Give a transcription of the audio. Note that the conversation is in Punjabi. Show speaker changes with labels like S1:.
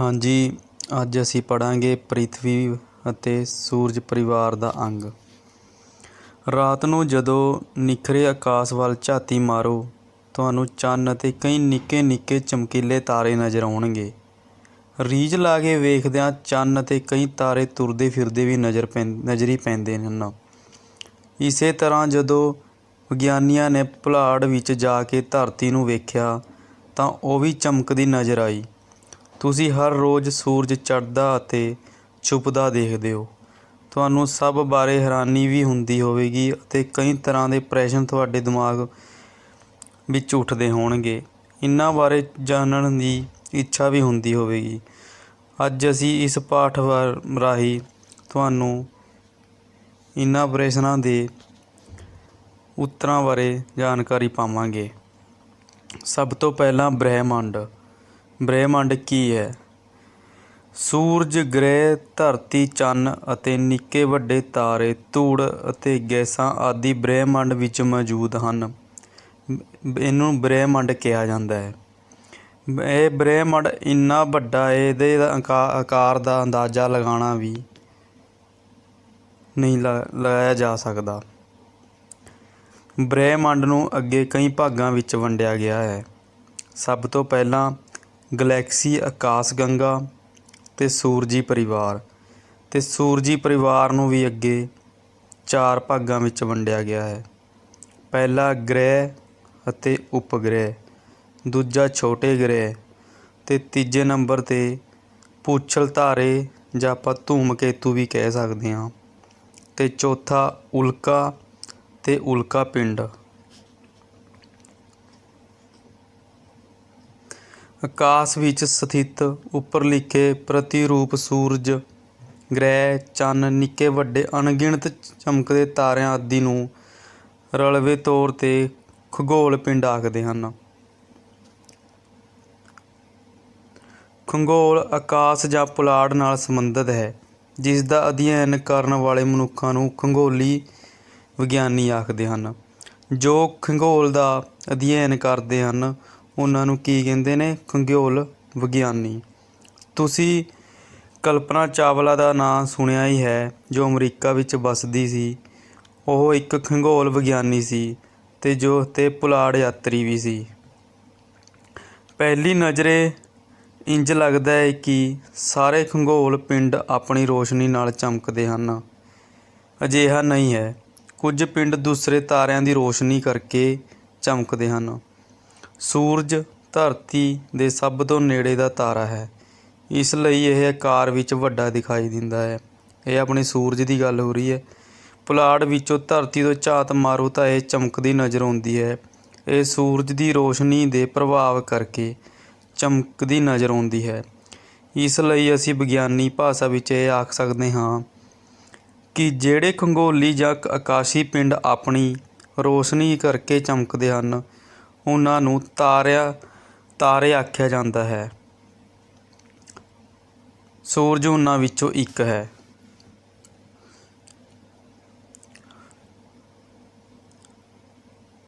S1: ਹਾਂਜੀ, ਅੱਜ ਅਸੀਂ ਪੜ੍ਹਾਂਗੇ ਪ੍ਰਿਥਵੀ ਅਤੇ ਸੂਰਜ ਪਰਿਵਾਰ ਦਾ ਅੰਗ। ਰਾਤ ਨੂੰ ਜਦੋਂ ਨਿਖਰੇ ਆਕਾਸ਼ ਵੱਲ ਝਾਤੀ ਮਾਰੋ, ਤੁਹਾਨੂੰ ਚੰਨ ਅਤੇ ਕਈ ਨਿੱਕੇ ਨਿੱਕੇ ਚਮਕੀਲੇ ਤਾਰੇ ਨਜ਼ਰ ਆਉਣਗੇ। ਰੀਝ ਲਾ ਕੇ ਵੇਖਦਿਆਂ ਚੰਨ ਅਤੇ ਕਈ ਤਾਰੇ ਤੁਰਦੇ ਫਿਰਦੇ ਵੀ ਨਜ਼ਰ ਪੈਂ, ਨਜ਼ਰੀ ਪੈਂਦੇ ਹਨ। ਇਸੇ ਤਰ੍ਹਾਂ ਜਦੋਂ ਵਿਗਿਆਨੀਆਂ ਨੇ ਪੁਲਾੜ ਵਿੱਚ ਜਾ ਕੇ ਧਰਤੀ ਨੂੰ ਵੇਖਿਆ, ਤਾਂ ਉਹ ਵੀ ਚਮਕਦੀ ਨਜ਼ਰ ਆਈ। ਤੁਸੀਂ ਹਰ ਰੋਜ਼ ਸੂਰਜ ਚੜ੍ਹਦਾ ਅਤੇ ਛੁਪਦਾ ਦੇਖਦੇ ਹੋ। ਤੁਹਾਨੂੰ ਸਭ ਬਾਰੇ ਹੈਰਾਨੀ ਵੀ ਹੁੰਦੀ ਹੋਵੇਗੀ ਅਤੇ ਕਈ ਤਰ੍ਹਾਂ ਦੇ ਪ੍ਰਸ਼ਨ ਤੁਹਾਡੇ ਦਿਮਾਗ ਵਿੱਚ ਉੱਠਦੇ ਹੋਣਗੇ। ਇਹਨਾਂ ਬਾਰੇ ਜਾਣਨ ਦੀ ਇੱਛਾ ਵੀ ਹੁੰਦੀ ਹੋਵੇਗੀ। ਅੱਜ ਅਸੀਂ ਇਸ ਪਾਠ ਵਾ- ਰਾਹੀਂ ਤੁਹਾਨੂੰ ਇਹਨਾਂ ਪ੍ਰਸ਼ਨਾਂ ਦੇ ਉੱਤਰਾਂ ਬਾਰੇ ਜਾਣਕਾਰੀ ਪਾਵਾਂਗੇ। ਸਭ ਤੋਂ ਪਹਿਲਾਂ ਬ੍ਰਹਿਮੰਡ। ਬ੍ਰਹਿਮੰਡ ਕੀ ਹੈ? ਸੂਰਜ, ਗ੍ਰਹਿ, ਧਰਤੀ, ਚੰਨ ਅਤੇ ਨਿੱਕੇ ਵੱਡੇ ਤਾਰੇ, ਧੂੜ ਅਤੇ ਗੈਸਾਂ ਆਦਿ ਬ੍ਰਹਿਮੰਡ ਵਿੱਚ ਮੌਜੂਦ ਹਨ। ਇਹਨੂੰ ਬ੍ਰਹਿਮੰਡ ਕਿਹਾ ਜਾਂਦਾ ਹੈ। ਇਹ ਬ੍ਰਹਿਮੰਡ ਇੰਨਾ ਵੱਡਾ ਹੈ ਇਹਦੇ ਦਾ ਆਕਾਰ ਦਾ ਅੰਦਾਜ਼ਾ ਲਗਾਉਣਾ ਵੀ ਨਹੀਂ ਲਗਾਇਆ ਜਾ ਸਕਦਾ। ਬ੍ਰਹਿਮੰਡ ਨੂੰ ਅੱਗੇ ਕਈ ਭਾਗਾਂ ਵਿੱਚ ਵੰਡਿਆ ਗਿਆ ਹੈ। ਸਭ ਤੋਂ ਪਹਿਲਾਂ ਗਲੈਕਸੀ, ਆਕਾਸ਼ ਗੰਗਾ ਤੇ ਸੂਰਜੀ ਪਰਿਵਾਰ। ਤੇ ਸੂਰਜੀ ਪਰਿਵਾਰ ਨੂੰ ਵੀ ਅੱਗੇ ਚਾਰ ਭਾਗਾਂ ਵਿੱਚ ਵੰਡਿਆ ਗਿਆ ਹੈ। ਪਹਿਲਾ ਗ੍ਰਹਿ ਅਤੇ ਉਪਗ੍ਰਹਿ, ਦੂਜਾ ਛੋਟੇ ਗ੍ਰਹਿ ਤੇ ਤੀਜੇ ਨੰਬਰ ਤੇ ਪੂਛਲ ਧਾਰੇ ਜਾਂ ਆਪਾਂ ਧੂਮਕੇਤੂ ਵੀ ਕਹਿ ਸਕਦੇ ਹਾਂ। ਤੇ ਚੌਥਾ ਉਲਕਾ ਤੇ ਉਲਕਾ ਪਿੰਡ। ਆਕਾਸ਼ ਵਿੱਚ ਸਥਿਤ ਉੱਪਰ ਲਿਖੇ ਪ੍ਰਤੀਰੂਪ ਸੂਰਜ, ਗ੍ਰਹਿ, ਚੰਨ, ਨਿੱਕੇ ਵੱਡੇ ਅਣਗਿਣਤ ਚਮਕਦੇ ਤਾਰਿਆਂ ਆਦਿ ਨੂੰ ਰਲਵੇਂ ਤੌਰ ਤੇ ਖਗੋਲ ਪਿੰਡ ਆਖਦੇ ਹਨ। ਖੰਗੋਲ ਆਕਾਸ਼ ਜਾਂ ਪੁਲਾੜ ਨਾਲ ਸੰਬੰਧਿਤ ਹੈ, ਜਿਸ ਦਾ ਅਧਿਐਨ ਕਰਨ ਵਾਲੇ ਮਨੁੱਖਾਂ ਨੂੰ ਖੰਗੋਲੀ ਵਿਗਿਆਨੀ ਆਖਦੇ ਹਨ, ਜੋ ਖਗੋਲ ਦਾ ਅਧਿਐਨ ਕਰਦੇ ਹਨ। ਉਹਨਾਂ ਨੂੰ ਕੀ ਕਹਿੰਦੇ ਨੇ? ਖਗੋਲ ਵਿਗਿਆਨੀ। ਤੁਸੀਂ ਕਲਪਨਾ ਚਾਵਲਾ ਦਾ ਨਾਂ ਸੁਣਿਆ ਹੀ ਹੈ, ਜੋ ਅਮਰੀਕਾ ਵਿੱਚ ਵੱਸਦੀ ਸੀ। ਉਹ ਇੱਕ ਖਗੋਲ ਵਿਗਿਆਨੀ ਸੀ ਤੇ ਜੋ ਤੇ ਪੁਲਾੜ ਯਾਤਰੀ ਵੀ ਸੀ। ਪਹਿਲੀ ਨਜ਼ਰੇ ਇੰਜ ਲੱਗਦਾ ਹੈ ਕਿ ਸਾਰੇ ਖਗੋਲ ਪਿੰਡ ਆਪਣੀ ਰੋਸ਼ਨੀ ਨਾਲ ਚਮਕਦੇ ਹਨ। ਅਜਿਹਾ ਨਹੀਂ ਹੈ। ਕੁਝ ਪਿੰਡ ਦੂਸਰੇ ਤਾਰਿਆਂ ਦੀ ਰੋਸ਼ਨੀ ਕਰਕੇ ਚਮਕਦੇ ਹਨ। ਸੂਰਜ ਧਰਤੀ ਦੇ ਸਭ ਤੋਂ ਨੇੜੇ ਦਾ ਤਾਰਾ ਹੈ। ਇਸ ਲਈ ਇਹ ਆਕਾਰ ਵਿੱਚ ਵੱਡਾ ਦਿਖਾਈ ਦਿੰਦਾ ਹੈ। ਇਹ ਆਪਣੇ ਸੂਰਜ ਦੀ ਗੱਲ ਹੋ ਰਹੀ ਹੈ। ਪੁਲਾੜ ਵਿੱਚੋਂ ਧਰਤੀ ਤੋਂ ਝਾਤ ਮਾਰੋ ਤਾਂ ਇਹ ਚਮਕਦੀ ਨਜ਼ਰ ਆਉਂਦੀ ਹੈ। ਇਹ ਸੂਰਜ ਦੀ ਰੋਸ਼ਨੀ ਦੇ ਪ੍ਰਭਾਵ ਕਰਕੇ ਚਮਕਦੀ ਨਜ਼ਰ ਆਉਂਦੀ ਹੈ। ਇਸ ਲਈ ਅਸੀਂ ਵਿਗਿਆਨੀ ਭਾਸ਼ਾ ਵਿੱਚ ਇਹ ਆਖ ਸਕਦੇ ਹਾਂ ਕਿ ਜਿਹੜੇ ਖਗੋਲੀ ਜਾਂ ਆਕਾਸ਼ੀ ਪਿੰਡ ਆਪਣੀ ਰੋਸ਼ਨੀ ਕਰਕੇ ਚਮਕਦੇ ਹਨ ਉਹਨਾਂ ਨੂੰ ਤਾਰਿਆਂ ਤਾਰੇ ਆਖਿਆ ਜਾਂਦਾ ਹੈ। ਸੂਰਜ ਉਹਨਾਂ ਵਿੱਚੋਂ ਇੱਕ ਹੈ।